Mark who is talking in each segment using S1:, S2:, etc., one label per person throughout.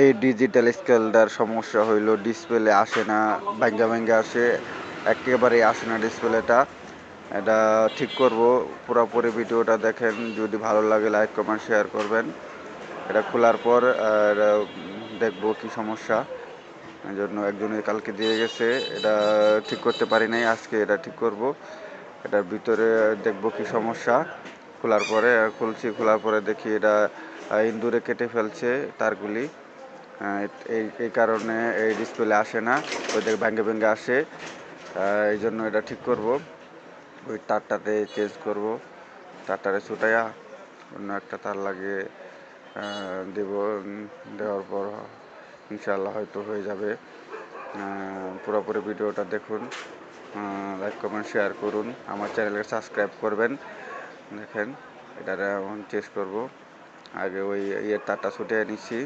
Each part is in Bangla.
S1: এই ডিজিটাল স্কেলটার সমস্যা হইলো ডিসপ্লে আসে না ব্যাঙ্গা ব্যাঙ্গা আসে একেবারেই আসে না ডিসপ্লেটা এটা ঠিক করব পুরোপুরি ভিডিওটা দেখেন যদি ভালো লাগে লাইক কমেন্ট শেয়ার করবেন এটা খোলার পর দেখব কি সমস্যা এই জন্য একজনের কালকে দিয়ে গেছে এটা ঠিক করতে পারি নাই আজকে এটা ঠিক করব এটার ভিতরে দেখব কি সমস্যা খোলার পরে খুলছি খোলার পরে দেখি এটা ইন্দুরে কেটে ফেলছে তারগুলি এই এই কারণে এই ডিসপ্লে আসে না ওই দেখ ব্যাঙ্গে ব্যাঙ্গে আসে এই জন্য এটা ঠিক করব ওই তারটাতে চেঞ্জ করব তারটারে ছুটাইয়া অন্য একটা তার লাগিয়ে দেব দেওয়ার পর ইনশাল্লাহ হয়তো হয়ে যাবে পুরোপুরি ভিডিওটা দেখুন লাইক কমেন্ট শেয়ার করুন আমার চ্যানেলকে সাবস্ক্রাইব করবেন দেখেন এটা এখন চেস করব আগে ওই ইয়ের তারটা ছুটে নিচ্ছি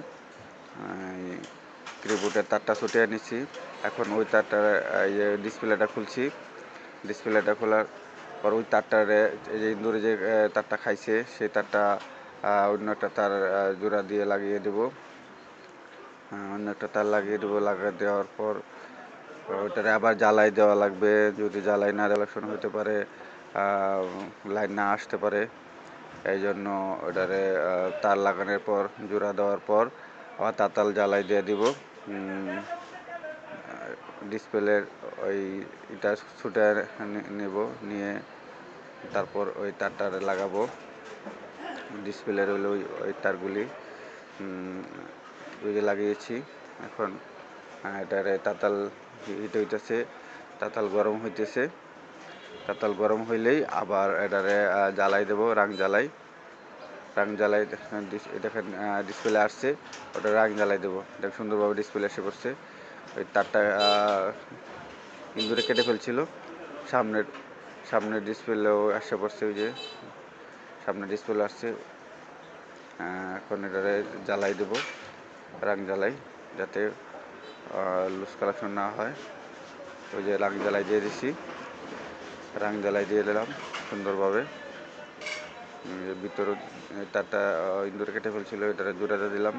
S1: কিবোর্ডের তারটা ছুটিয়ে নিচ্ছি এখন ওই তারটার ইয়ে ডিসপ্লেটা খুলছি ডিসপ্লেটা খোলার পর ওই তারটারে এই যে ইন্দুরে যে তারটা খাইছে সেই তারটা অন্য একটা তার জোড়া দিয়ে লাগিয়ে দেব অন্য একটা তার লাগিয়ে দেবো লাগিয়ে দেওয়ার পর ওইটারে আবার জ্বালাই দেওয়া লাগবে যদি জ্বালাই না রিলেকশন হতে পারে লাইন না আসতে পারে এই জন্য ওটারে তার লাগানোর পর জোড়া দেওয়ার পর আবার তাতাল জ্বালাই দিয়ে দিব ডিসপ্লের ওই এটা ছুটে নেব নিয়ে তারপর ওই তারটারে লাগাবো ডিসপ্লের হলো ওই ওই তারগুলি ওই লাগিয়েছি এখন হ্যাঁ, এটার তাতাল হিট হইতেছে তাতাল গরম হইতেছে তাতাল গরম হইলেই আবার এটারে জ্বালাই দেব রাং জ্বালাই রাং জ্বালাই দেখেন ডিসপ্লে আসছে ওটা রং জ্বালাই দেবো দেখ সুন্দরভাবে ডিসপ্লে এসে পড়ছে ওই তারটা ইন্দুরে কেটে ফেলছিল সামনের সামনের ডিসপ্লেও আসে পড়ছে ওই যে সামনের ডিসপ্লে আসছে এখন এটা জ্বালাই দেবো রাং জ্বালাই যাতে লুজ কালেকশন না হয় ওই যে রাং জ্বালাই দিয়ে দিছি রাং জ্বালাই দিয়ে দিলাম সুন্দরভাবে ভিতর তারটা ইন্দুর কেটে ফেলছিল এটা জোড়াটা দিলাম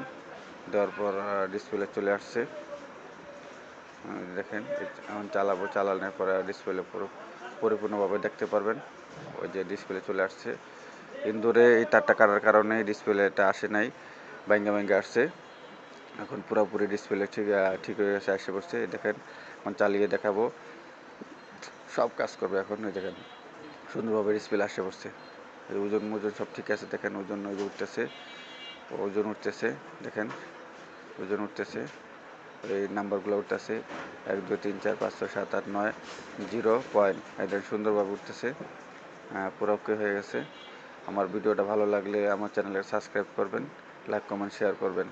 S1: দেওয়ার পর ডিসপ্লে চলে আসছে দেখেন এখন চালাবো চালানোর পরে ডিসপ্লে পুরো পরিপূর্ণভাবে দেখতে পারবেন ওই যে ডিসপ্লে চলে আসছে ইন্দুরে এই তারটা কাটার কারণে ডিসপ্লেটা আসে নাই ব্যাঙ্গা ব্যাঙ্গা আসছে এখন পুরোপুরি ডিসপ্লে ঠিক ঠিক হয়ে গেছে আসে পড়ছে দেখেন এখন চালিয়ে দেখাবো সব কাজ করবে এখন ওই দেখেন সুন্দরভাবে ডিসপ্লে আসে পড়ছে ওজন মজন সব ঠিক আছে দেখেন ওজন ওই উঠতেছে ওজন উঠতেছে দেখেন ওজন উঠতেছে এই নাম্বারগুলো উঠতেছে এক দুই তিন চার পাঁচ ছয় সাত আট নয় জিরো পয়েন্ট এটা সুন্দরভাবে উঠতেছে পুরোপকে হয়ে গেছে আমার ভিডিওটা ভালো লাগলে আমার চ্যানেলে সাবস্ক্রাইব করবেন লাইক কমেন্ট শেয়ার করবেন